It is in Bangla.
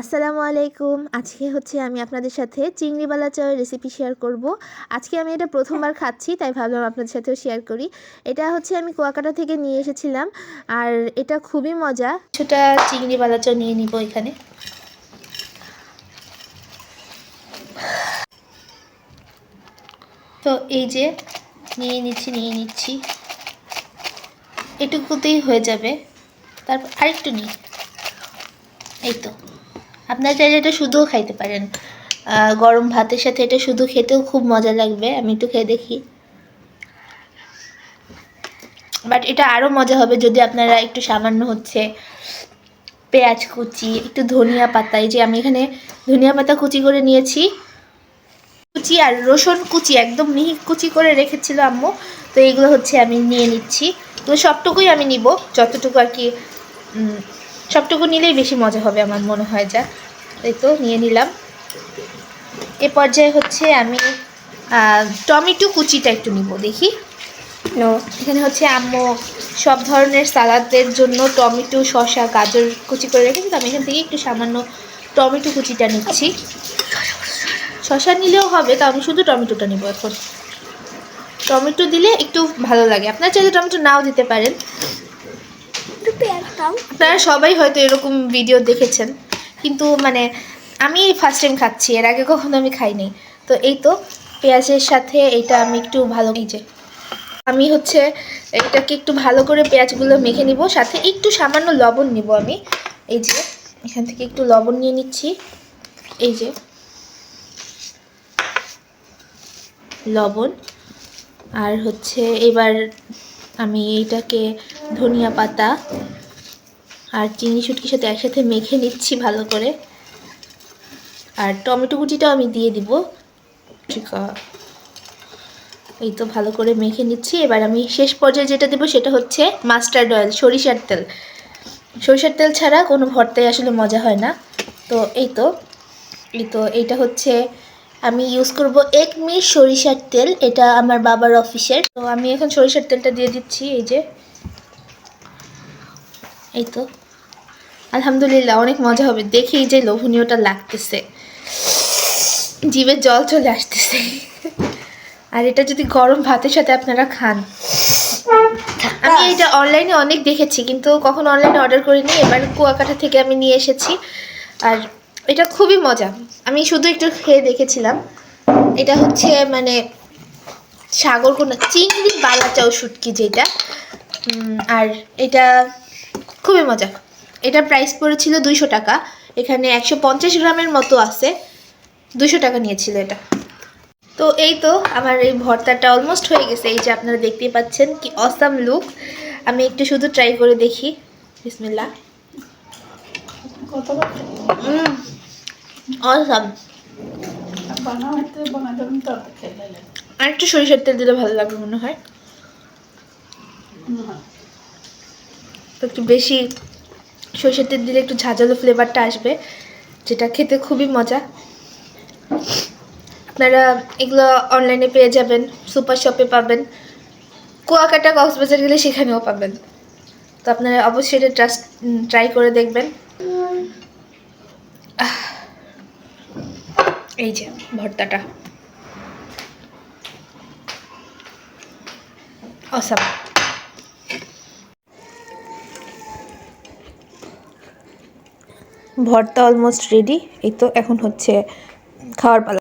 আসসালামু আলাইকুম। আজকে হচ্ছে আমি আপনাদের সাথে চিংড়ি বালা চাওয়ের রেসিপি শেয়ার করব। আজকে আমি এটা প্রথমবার খাচ্ছি, তাই ভাবলাম আপনাদের সাথেও শেয়ার করি। এটা হচ্ছে আমি কুয়াকাটা থেকে নিয়ে এসেছিলাম, আর এটা খুবই মজা। কিছুটা চিংড়ি বালা চাও নিয়ে নিব এখানে। তো এই যে, নিয়ে নিচ্ছি নিয়ে নিচ্ছি। এটুকুতেই হয়ে যাবে। তারপর আরেকটু নিই। এই তো। আপনারা চাইলে এটা শুধুও খাইতে পারেন। গরম ভাতের সাথে এটা শুধু খেতেও খুব মজা লাগবে। আমি একটু খেয়ে দেখি। বাট এটা আরও মজা হবে যদি আপনারা একটু সামান্য হচ্ছে পেঁয়াজ কুচি, একটু ধনিয়া পাতা, এই যে আমি এখানে ধনিয়া পাতা কুচি করে নিয়েছি। কুচি আর রসুন কুচি, একদম মিহি কুচি করে রেখেছিল আম্মু। তো এইগুলো হচ্ছে আমি নিয়ে নিচ্ছি। তো সবটুকুই আমি নিব, যতটুকু আর কি সবটুকু নিলেই বেশি মজা হবে আমার মনে হয় যা। এই তো নিয়ে নিলাম। এ পর্যায়ে হচ্ছে আমি টমেটো কুচিটা একটু নিব দেখি। এখানে হচ্ছে আম্মু সব ধরনের সালাদের জন্য টমেটো শসা গাজর কুচি করে রেখেছি তো আমি এখান থেকে একটু সামান্য টমেটো কুচিটা নিচ্ছি। শসা নিলেও হবে তা আমি শুধু টমেটোটা নিব এখন। টমেটো দিলে একটু ভালো লাগে। আপনার চাইলে টমেটো নাও দিতে পারেন। আপনারা সবাই হয়তো এরকম ভিডিও দেখেছেন। কিন্তু মানে আমি ফার্স্ট টাইম খাচ্ছি, এর আগে কখনো আমি খাইনি। তো এই তো, পেঁয়াজের সাথে এটা আমি একটু ভালো নিজে আমি হচ্ছে এটাকে একটু ভালো করে পেঁয়াজগুলো মেখে নিব, সাথে একটু সামান্য লবণ নিব আমি। এই যে, এখান থেকে একটু লবণ নিয়ে নিচ্ছি। এই যে, লবণ। আর হচ্ছে এবার আমি এইটাকে ধনিয়া পাতা আর চিনি শুটকির সাথে একসাথে মেখে নিচ্ছি ভালো করে। আর টমেটো কুচিটাও আমি দিয়ে দিব। ঠিক এই তো ভালো করে মেখে নিচ্ছি। এবার আমি শেষ পর্যায়ে যেটা দেবো সেটা হচ্ছে মাস্টার্ড অয়েল সরিষার তেল। সরিষার তেল ছাড়া কোনো ভর্তায় আসলে মজা হয় না। তো এই তো এই তো এইটা হচ্ছে আমি ইউজ করব এক মি সরিষার তেল। এটা আমার বাবার অফিসের। তো আমি এখন সরিষার তেলটা দিয়ে দিচ্ছি এই যে। এই তো। আলহামদুলিল্লাহ, অনেক মজা হবে। দেখেই যে লোভনীয়টা লাগতেছে। জিভে জল চলে আসতেছে। আর এটা যদি গরম ভাতের সাথে আপনারা খান। আমি এটা অনলাইনে অনেক দেখেছি, কিন্তু কখন অনলাইনে অর্ডার করিনি। এবার কুয়াকাটা থেকে আমি নিয়ে এসেছি। আর এটা খুবই মজা। আমি শুধু একটু খেয়ে দেখেছিলাম। এটা হচ্ছে মানে সাগর কোনো চিংড়ি বালাচাও শুটকি যেটা। আর এটা খুবই মজা। এটার প্রাইস পড়েছিল দুইশো টাকা। এখানে একশো পঞ্চাশ গ্রামের মতো আছে। দুশো টাকা নিয়েছিল এটা। তো এই তো আমার এই ভর্তাটা অলমোস্ট হয়ে গেছে। এই যে আপনারা দেখতেই পাচ্ছেন কি অসাম লুক আমি একটু শুধু ট্রাই করে দেখি। বিসমিল্লা আর একটু সরিষার তেল দিলে ভালো লাগবে মনে হয়। তো একটু বেশি সরিষার তেল দিলে একটু ঝাঁঝালো ফ্লেভারটা আসবে, যেটা খেতে খুবই মজা। আপনারা এগুলো অনলাইনে পেয়ে যাবেন সুপার শপে পাবেন। কুয়াকাটা কক্সবাজার গেলে সেখানেও পাবেন। তো আপনারা অবশ্যই এটা ট্রাস্ট ট্রাই করে দেখবেন। এই যে ভর্তাটা। অসাম ভর্তা অলমোস্ট রেডি এই তো এখন হচ্ছে খাওয়ার পালা।